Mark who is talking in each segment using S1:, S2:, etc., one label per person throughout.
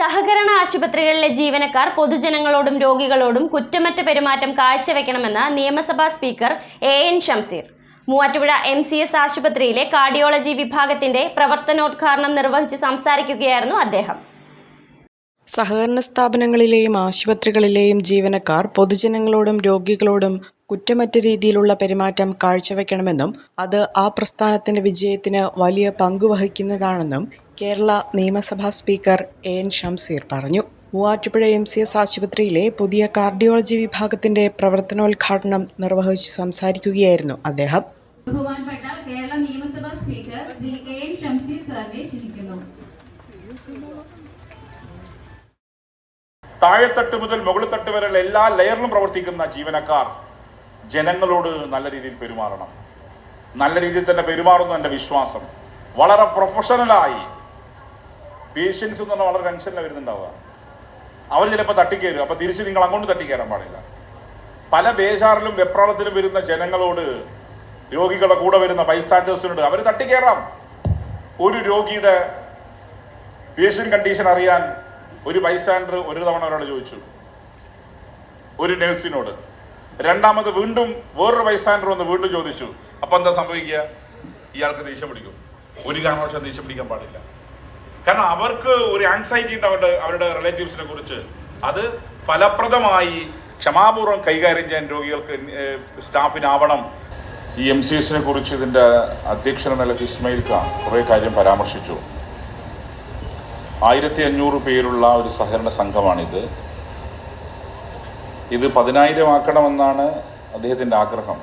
S1: സഹകരണ ആശുപത്രികളിലെ ജീവനക്കാർ പൊതുജനങ്ങളോടും രോഗികളോടും കുറ്റമറ്റ പെരുമാറ്റം കാഴ്ചവെക്കണമെന്ന് നിയമസഭാ speaker A N Shamseer Muvattupuzha M C S ആശുപത്രിയിലെ കാർഡിയോളജി വിഭാഗത്തിന്റെ പ്രവർത്തനോദ്ഘാടനം നിർവഹിച്ച് സംസാരിക്കുകയായിരുന്നു അദ്ദേഹം
S2: സഹകരണ സ്ഥാപനങ്ങളിലെയും ആശുപത്രികളിലെയും ജീവനക്കാർ പൊതുജനങ്ങളോടും രോഗികളോടും കുറ്റമറ്റ രീതിയിലുള്ള പെരുമാറ്റം കാഴ്ചവെക്കണമെന്നും അത് ആ പ്രസ്ഥാനത്തിന്റെ വിജയത്തിന് വലിയ പങ്കുവഹിക്കുന്നതാണെന്നും കേരള നിയമസഭാ സ്പീക്കർ എ എൻ ഷംസീർ പറഞ്ഞു മൂവാറ്റുപുഴ എം സി എസ് ആശുപത്രിയിലെ പുതിയ കാർഡിയോളജി വിഭാഗത്തിന്റെ പ്രവർത്തനോദ്ഘാടനം നിർവഹിച്ച് സംസാരിക്കുകയായിരുന്നു അദ്ദേഹം കേരള നിയമസഭാ സ്പീക്കർ ശ്രീ
S3: താഴെത്തട്ട് മുതൽ മുകളിൽ തട്ട് വരെയുള്ള എല്ലാ ലെയറിലും പ്രവർത്തിക്കുന്ന ജീവനക്കാർ ജനങ്ങളോട് നല്ല രീതിയിൽ പെരുമാറണം നല്ല രീതിയിൽ തന്നെ പെരുമാറുന്നു എൻ്റെ വിശ്വാസം വളരെ പ്രൊഫഷണലായി പേഷ്യൻസ് എന്ന് പറഞ്ഞാൽ വളരെ ടെൻഷനിലാണ് വരുന്നുണ്ടാവുക അവർ ചിലപ്പോൾ തട്ടിക്കയറും അപ്പോൾ തിരിച്ച് നിങ്ങൾ അങ്ങോട്ട് തട്ടിക്കയറാൻ പാടില്ല പല ബേജാറിലും വെപ്രാളത്തിലും വരുന്ന ജനങ്ങളോട് രോഗികളുടെ കൂടെ വരുന്ന ബൈസ്റ്റാൻഡേഴ്സിനോട് അവർ തട്ടിക്കയറാം ഒരു രോഗിയുടെ പേഷ്യൻ കണ്ടീഷൻ അറിയാൻ ഒരു ബൈസ്റ്റാൻഡർ ഒരു തവണ അവരോട് ചോദിച്ചു ഒരു നേഴ്സിനോട് രണ്ടാമത് വീണ്ടും വേറൊരു വയസ്സാൻഡർ വന്ന് വീണ്ടും ചോദിച്ചു അപ്പം എന്താ സംഭവിക്കുക ഇയാൾക്ക് ദേഷ്യം പിടിക്കും ഒരു കാരണവശാലും ദേഷ്യം പിടിക്കാൻ പാടില്ല കാരണം അവർക്ക് ഒരു ആൻസൈറ്റി ഉണ്ട് അവരുടെ അവരുടെ റിലേറ്റീവ്സിനെ കുറിച്ച് അത് ഫലപ്രദമായി ക്ഷമാപൂർവ്വം കൈകാര്യം ചെയ്യാൻ രോഗികൾക്ക് സ്റ്റാഫിനാവണം ഈ എം സി എസിനെ കുറിച്ച് ഇതിൻ്റെ അധ്യക്ഷന നിലയ്ക്ക് ഇസ്മയിൽ ഖാൻ കുറേ കാര്യം പരാമർശിച്ചു ആയിരത്തി അഞ്ഞൂറ് പേരുള്ള ഒരു സഹകരണ സംഘമാണിത് ഇത് പതിനായിരം ആക്കണമെന്നാണ് അദ്ദേഹത്തിൻ്റെ ആഗ്രഹം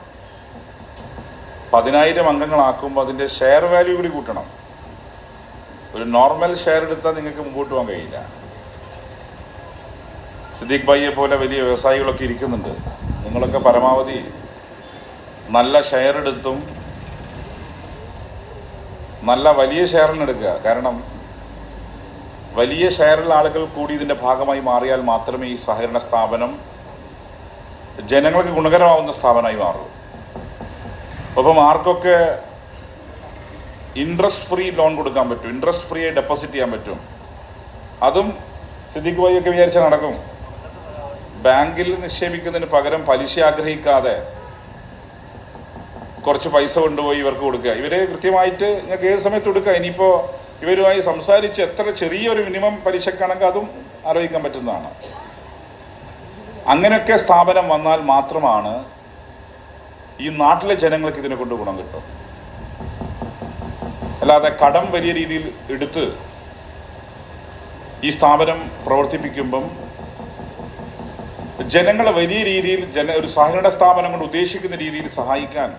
S3: പതിനായിരം അംഗങ്ങളാക്കുമ്പോൾ അതിൻ്റെ ഷെയർ വാല്യൂ കൂടി കൂട്ടണം ഒരു നോർമൽ ഷെയർ എടുത്താൽ നിങ്ങൾക്ക് മുമ്പോട്ട് പോകാൻ കഴിയില്ല സിദ്ദീഖ് ഭായിയെ പോലെ വലിയ വ്യവസായികളൊക്കെ ഇരിക്കുന്നുണ്ട് നിങ്ങളൊക്കെ പരമാവധി നല്ല ഷെയർ എടുത്തും നല്ല വലിയ ഷെയറിനെടുക്കുക കാരണം വലിയ ഷെയറുള്ള ആളുകൾ കൂടി ഇതിൻ്റെ ഭാഗമായി മാറിയാൽ മാത്രമേ ഈ സഹകരണ സ്ഥാപനം ജനങ്ങൾക്ക് ഗുണകരമാവുന്ന സ്ഥാപനമായി മാറും അപ്പം ആർക്കൊക്കെ ഇൻട്രസ്റ്റ് ഫ്രീ ലോൺ കൊടുക്കാൻ പറ്റും ഇൻട്രസ്റ്റ് ഫ്രീ ആയി ഡെപ്പോസിറ്റ് ചെയ്യാൻ പറ്റും അതും സിദ്ദിഖ് ഒക്കെ വിചാരിച്ചാൽ നടക്കും ബാങ്കിൽ നിക്ഷേപിക്കുന്നതിന് പകരം പലിശ ആഗ്രഹിക്കാതെ കുറച്ച് പൈസ കൊണ്ടുപോയി ഇവർക്ക് കൊടുക്കുക ഇവരെ കൃത്യമായിട്ട് നിങ്ങൾക്ക് ഏത് സമയത്ത് കൊടുക്കുക ഇനിയിപ്പോൾ ഇവരുമായി സംസാരിച്ച് എത്ര ചെറിയൊരു മിനിമം പലിശക്കാണെങ്കിൽ അതും ആലോചിക്കാൻ പറ്റുന്നതാണ് അങ്ങനെയൊക്കെ സ്ഥാപനം വന്നാൽ മാത്രമാണ് ഈ നാട്ടിലെ ജനങ്ങൾക്ക് ഇതിനെ കൊണ്ട് ഗുണം കിട്ടും അല്ലാതെ കടം വലിയ രീതിയിൽ എടുത്ത് ഈ സ്ഥാപനം പ്രവർത്തിപ്പിക്കുമ്പം ജനങ്ങളെ വലിയ രീതിയിൽ ജന ഒരു സഹകരണ സ്ഥാപനം കൊണ്ട് ഉദ്ദേശിക്കുന്ന രീതിയിൽ സഹായിക്കാൻ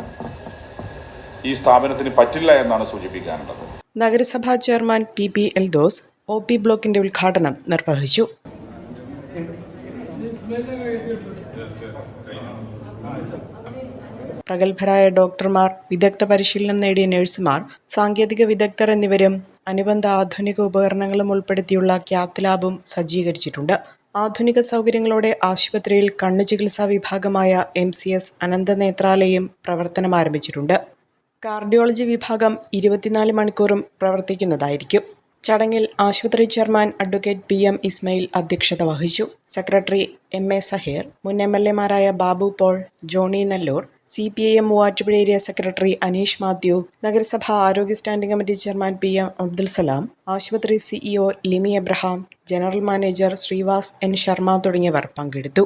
S3: ഈ സ്ഥാപനത്തിന് പറ്റില്ല എന്നാണ് സൂചിപ്പിക്കാനുള്ളത്
S4: നഗരസഭാ chairman P P Eldhose O P ബ്ലോക്കിന്റെ ഉദ്ഘാടനം നിർവഹിച്ചു പ്രഗത്ഭരായ ഡോക്ടർമാർ വിദഗ്ധ പരിശീലനം നേടിയ നഴ്സുമാർ സാങ്കേതിക വിദഗ്ധർ എന്നിവരും അനുബന്ധ ആധുനിക ഉപകരണങ്ങളും ഉൾപ്പെടുത്തിയുള്ള ക്യാത്ത് ലാബും സജ്ജീകരിച്ചിട്ടുണ്ട് ആധുനിക സൗകര്യങ്ങളോടെ ആശുപത്രിയിൽ കണ്ണു ചികിത്സാ വിഭാഗമായ എം സി എസ് അനന്തനേത്രാലയം പ്രവർത്തനം ആരംഭിച്ചിട്ടുണ്ട് കാർഡിയോളജി വിഭാഗം ഇരുപത്തിനാല് മണിക്കൂറും പ്രവർത്തിക്കുന്നതായിരിക്കും ചടങ്ങിൽ ആശുപത്രി chairman advocate P M Ismail അധ്യക്ഷത വഹിച്ചു സെക്രട്ടറി എം എ സഹീർ മുൻ എം എൽ എമാരായ Babu Paul Johnny Nellore C P I M Muvattupuzha area secretary Aneesh Mathew നഗരസഭ ആരോഗ്യ standing committee chairman P M Abdul Salam ആശുപത്രി CEO Limi Abraham general manager Sreevas N Sharma തുടങ്ങിയവർ പങ്കെടുത്തു